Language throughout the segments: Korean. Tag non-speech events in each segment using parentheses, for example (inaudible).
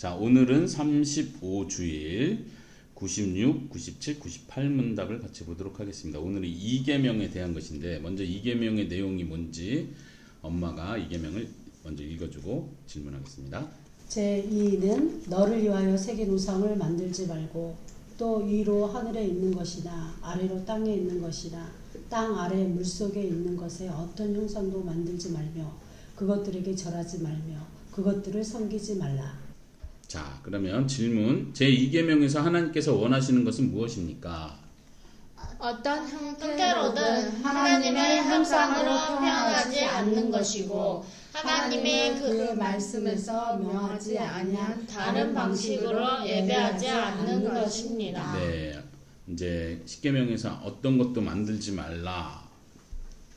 자, 오늘은 35주일 96, 97, 98 문답을 같이 보도록 하겠습니다. 오늘은 이계명에 대한 것인데 먼저 이계명의 내용이 뭔지 엄마가 이계명을 먼저 읽어주고 질문하겠습니다. 제2는 너를 위하여 새긴 우상을 만들지 말고 또 위로 하늘에 있는 것이나 아래로 땅에 있는 것이나 땅 아래 물속에 있는 것에 어떤 형상도 만들지 말며 그것들에게 절하지 말며 그것들을 섬기지 말라. 자, 그러면 질문. 제 2계명에서 하나님께서 원하시는 것은 무엇입니까? 어떤 형태로든 하나님의 형상으로 표현하지 않는 것이고 하나님의 그 말씀에서 명하지 아니한 다른 방식으로 예배하지 않는 것입니다. 네. 이제 10계명에서 어떤 것도 만들지 말라.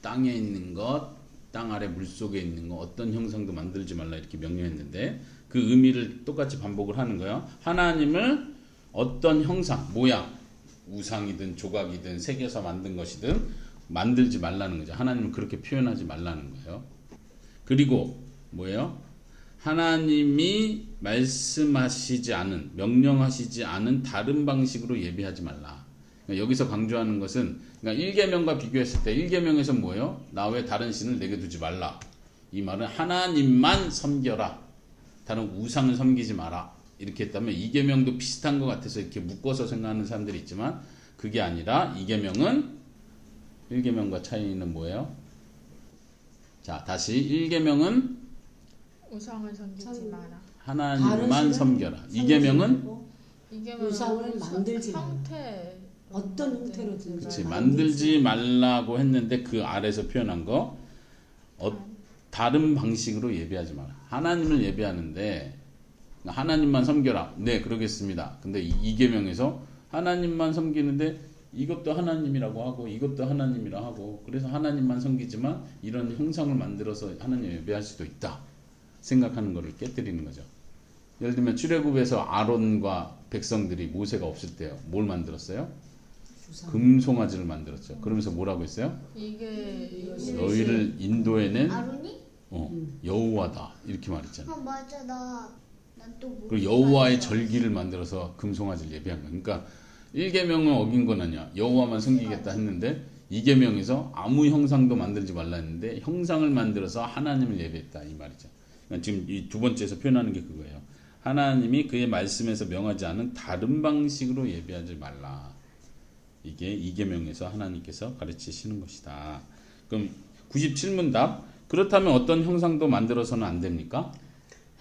땅에 있는 것, 땅 아래 물 속에 있는 것, 어떤 형상도 만들지 말라 이렇게 명령했는데 그 의미를 똑같이 반복을 하는 거예요. 하나님을 어떤 형상, 모양, 우상이든 조각이든 새겨서 만든 것이든 만들지 말라는 거죠. 하나님은 그렇게 표현하지 말라는 거예요. 그리고 뭐예요? 하나님이 말씀하시지 않은 명령하시지 않은 다른 방식으로 예배하지 말라. 그러니까 여기서 강조하는 것은 그러니까 1계명과 비교했을 때 1계명에서 뭐예요? 나 외 다른 신을 내게 두지 말라. 이 말은 하나님만 섬겨라. 다른 우상을 섬기지 마라. 이렇게 했다면 2계명도 비슷한 것 같아서 이렇게 묶어서 생각하는 사람들이 있지만 그게 아니라 2계명은 1계명과 차이는 뭐예요? 자, 다시 1계명은 우상을 섬기지 마라. 하나님만 섬겨라. 섬기지 2계명은 말고 이게 우상을 만들지 마라. 형태 어떤 형태로든 그치, 만들지 만들지 말라고 했는데 그 아래서 표현한 거 어, 다른 방식으로 예배하지 마라. 하나님을 예배하는데 하나님만 섬겨라. 네, 그러겠습니다. 근데 이, 이 계명에서 하나님만 섬기는데 이것도 하나님이라고 하고 이것도 하나님이라 하고 그래서 하나님만 섬기지만 이런 형상을 만들어서 하나님 예배할 수도 있다. 생각하는 것을 깨뜨리는 거죠. 예를 들면 출애굽에서 아론과 백성들이 모세가 없을 때요. 뭘 만들었어요? 금송아지를 만들었죠. 그러면서 뭐라고 했어요? 이게 너희를 인도해낸 아론이? 어, 여호와다 이렇게 말했잖아. 어 맞아 나난또 그리고 여호와의 절기를 만들어서 금송아지를 예배한 거야. 그러니까 1계명은 어긴 건 아니야. 여호와만 섬기겠다 했는데 2계명에서 아무 형상도 만들지 말라 했는데 형상을 만들어서 하나님을 예배했다 이 말이죠. 그러니까 지금 이 두 번째에서 표현하는 게 그거예요. 하나님이 그의 말씀에서 명하지 않은 다른 방식으로 예배하지 말라. 이게 2계명에서 하나님께서 가르치시는 것이다. 그럼 97문 답 그렇다면 어떤 형상도 만들어서는 안 됩니까?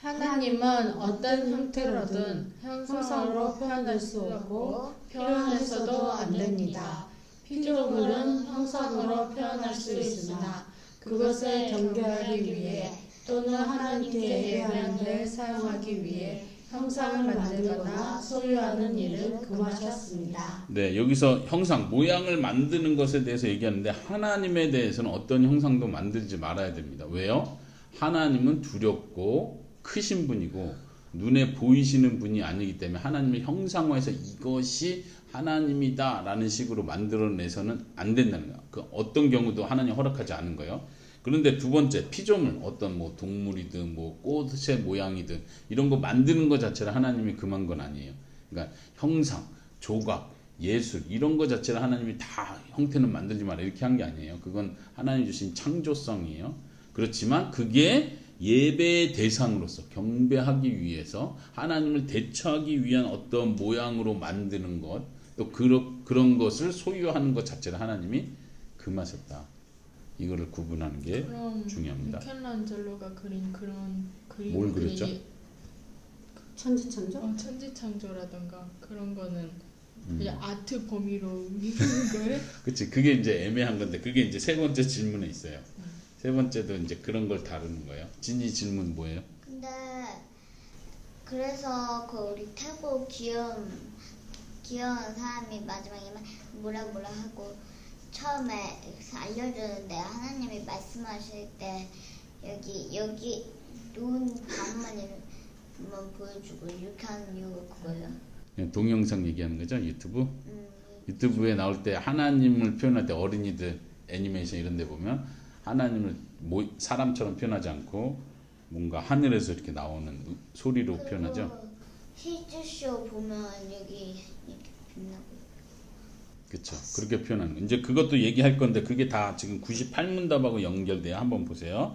하나님은 어떤 형태로든 형상으로 표현할 수 없고 표현해서도 안 됩니다. 피조물은 형상으로 표현할 수 있으나 그것을 경계하기 위해 또는 하나님께 예배하는 데 사용하기 위해 형상을 만들거나 소유하는 일을 금하셨습니다. 네, 여기서 형상, 모양을 만드는 것에 대해서 얘기하는데 하나님에 대해서는 어떤 형상도 만들지 말아야 됩니다. 왜요? 하나님은 두렵고 크신 분이고 눈에 보이시는 분이 아니기 때문에 하나님의 형상화해서 이것이 하나님이다라는 식으로 만들어내서는 안 된다는 거예요. 그 어떤 경우도 하나님 허락하지 않은 거예요. 그런데 두 번째 피조물 어떤 뭐 동물이든 뭐 꽃의 모양이든 이런 거 만드는 것 자체를 하나님이 금한 건 아니에요. 그러니까 형상, 조각, 예술 이런 거 자체를 하나님이 다 형태는 만들지 마라 이렇게 한 게 아니에요. 그건 하나님 주신 창조성이에요. 그렇지만 그게 예배의 대상으로서 경배하기 위해서 하나님을 대처하기 위한 어떤 모양으로 만드는 것, 또 그런 것을 소유하는 것 자체를 하나님이 금하셨다. 이거를 구분하는 게 그럼 중요합니다. 미켈란젤로가 그린 그런 그림 뭘 그렸죠? 천지창조? 어, 천지창조라던가 그런 거는 음. 그냥 아트 범위로 미는 거예요? (laughs) 그치 그게 이제 애매한 건데 그게 이제 세 번째 질문에 있어요. 세 번째도 이제 그런 걸 다루는 거예요. 진이 질문 뭐예요? 근데 그래서 그 우리 태국 귀여운 귀여운 사람이 마지막에 막 뭐라 뭐라 하고 처음에 알려주는데 하나님이 말씀하실 때 여기 여기 눈 반만 만 보여주고 이렇게 하는 이유가 그거예요. 그냥 동영상 얘기하는 거죠 유튜브? 음, 유튜브에 나올 때 하나님을 표현할 때 어린이들 애니메이션 이런 데 보면 하나님을 모- 사람처럼 표현하지 않고 뭔가 하늘에서 이렇게 나오는 소리로 표현하죠. 퀴즈쇼 보면 여기 이렇게 빛나고 그렇죠. 그렇게 표현하는 거. 이제 그것도 얘기할 건데 그게 다 지금 98문답하고 연결돼요. 한번 보세요.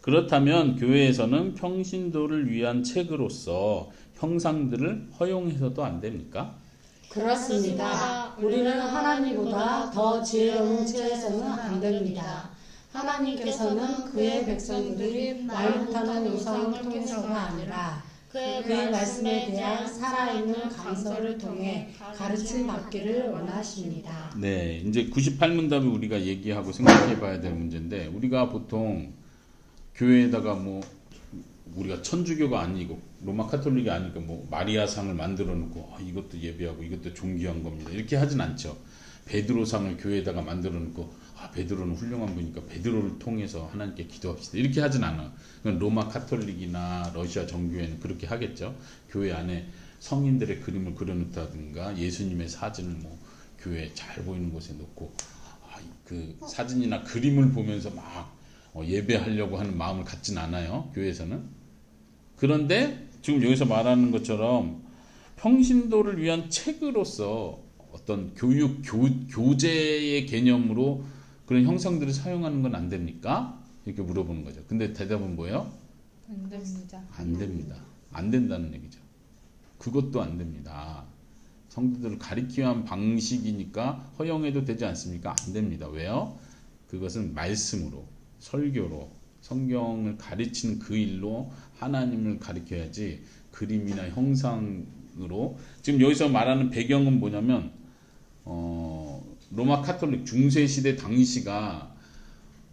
그렇다면 교회에서는 평신도를 위한 책으로서 형상들을 허용해서도 안 됩니까? 그렇습니다. 우리는 하나님보다 더 지혜로운 책에서는 안 됩니다. 하나님께서는 그의 백성들이 말 못하는 우상을 통해서가 아니라 그의 그의 말씀에 대한 살아있는 강서를 통해 가르침 받기를 원하십니다. 네, 이제 98문답이 우리가 얘기하고 생각해 봐야 될 문제인데 우리가 보통 교회에다가 뭐 우리가 천주교가 아니고 로마 카톨릭이 아니고 뭐 마리아상을 만들어 놓고 어, 이것도 예배하고 이것도 존귀한 겁니다. 이렇게 하진 않죠. 베드로상을 교회에다가 만들어 놓고 아, 베드로는 훌륭한 분이니까 베드로를 통해서 하나님께 기도합시다. 이렇게 하진 않아. 그건 로마 카톨릭이나 러시아 정교회는 그렇게 하겠죠. 교회 안에 성인들의 그림을 그려놓다든가 예수님의 사진을 뭐 교회 잘 보이는 곳에 놓고 아, 그 사진이나 그림을 보면서 막 어, 예배하려고 하는 마음을 갖진 않아요. 교회에서는. 그런데 지금 여기서 말하는 것처럼 평신도를 위한 책으로서 어떤 교육 교, 교재의 개념으로 그런 형상들을 사용하는 건 안 됩니까? 이렇게 물어보는 거죠. 근데 대답은 뭐예요? 안 됩니다. 안 됩니다. 안 된다는 얘기죠. 그것도 안 됩니다. 성도들을 가리키기 위한 방식이니까 허용해도 되지 않습니까? 안 됩니다. 왜요? 그것은 말씀으로, 설교로, 성경을 가르치는 그 일로 하나님을 가리켜야지 그림이나 형상으로 지금 여기서 말하는 배경은 뭐냐면 어, 로마 카톨릭 중세 시대 당시가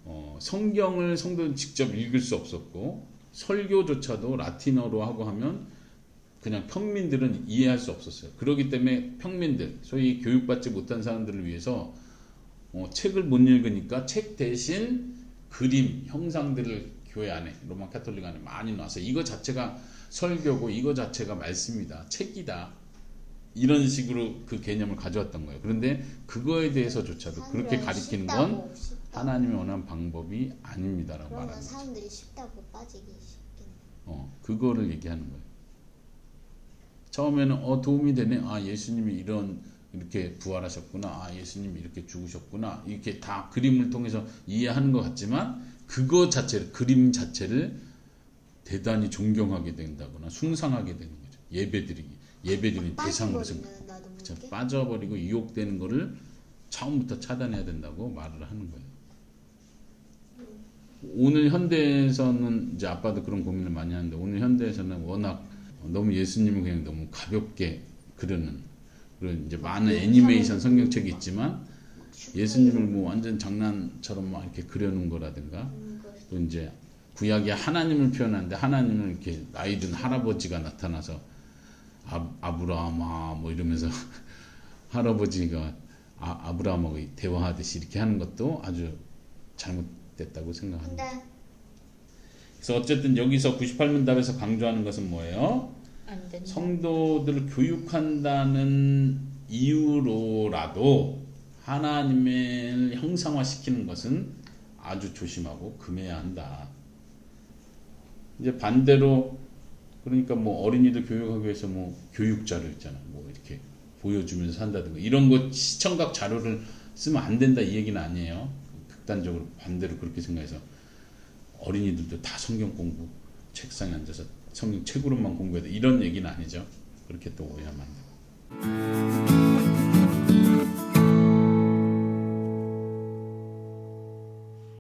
어, 성경을 성도는 직접 읽을 수 없었고 설교조차도 라틴어로 하고 하면 그냥 평민들은 이해할 수 없었어요. 그렇기 때문에 평민들, 소위 교육받지 못한 사람들을 위해서 어, 책을 못 읽으니까 책 대신 그림, 형상들을 교회 안에 로마 카톨릭 안에 많이 놔서 이거 자체가 설교고 이거 자체가 말씀이다, 책이다 이런 식으로 그 개념을 가져왔던 거예요. 그런데 그거에 대해서조차도 그렇게 가리키는 건. 하나님이 원하는 방법이 아닙니다라고 말하는 거죠. 사람들이 쉽다고 빠지기 쉽겠네. 어, 그거를 얘기하는 거예요. 처음에는 어 도움이 되네. 아 예수님이 이런 이렇게 부활하셨구나. 아 예수님이 이렇게 죽으셨구나. 이렇게 다 그림을 통해서 이해하는 것 같지만 그거 자체를 그림 자체를 대단히 존경하게 된다거나 숭상하게 되는 거죠. 예배드리기 예배드리는 대상으로 생 빠져버리면 나도 그쵸? 빠져버리고 유혹되는 거를 처음부터 차단해야 된다고 말을 하는 거예요. 오늘 현대에서는 이제 아빠도 그런 고민을 많이 하는데 오늘 현대에서는 워낙 너무 예수님을 그냥 너무 가볍게 그려는 그런 이제 많은 애니메이션 성경책이 있지만 예수님을 뭐 완전 장난처럼 막 이렇게 그려놓은 거라든가 또 이제 구약이 하나님을 표현하는데 하나님을 이렇게 나이 든 할아버지가 나타나서 아, 아브라함아 뭐 이러면서 (laughs) 할아버지가 아, 아브라함하고 대화하듯이 이렇게 하는 것도 아주 잘못됐다고 생각합니다. 근데 그래서 어쨌든 여기서 98문답에서 강조하는 것은 뭐예요? 성도들을 교육한다는 이유로라도 하나님을 형상화시키는 것은 아주 조심하고 금해야 한다. 이제 반대로 그러니까 뭐 어린이들 교육하기 위해서 뭐 교육자료 있잖아. 뭐 이렇게 보여주면서 산다든가 이런 거 시청각 자료를 쓰면 안 된다 이 얘기는 아니에요. 극단적으로 반대로 그렇게 생각해서 어린이들도 다 성경 공부 책상에 앉아서 성경 책으로만 공부해야 돼 이런 얘기는 아니죠. 그렇게 또 오해하면 안 되고.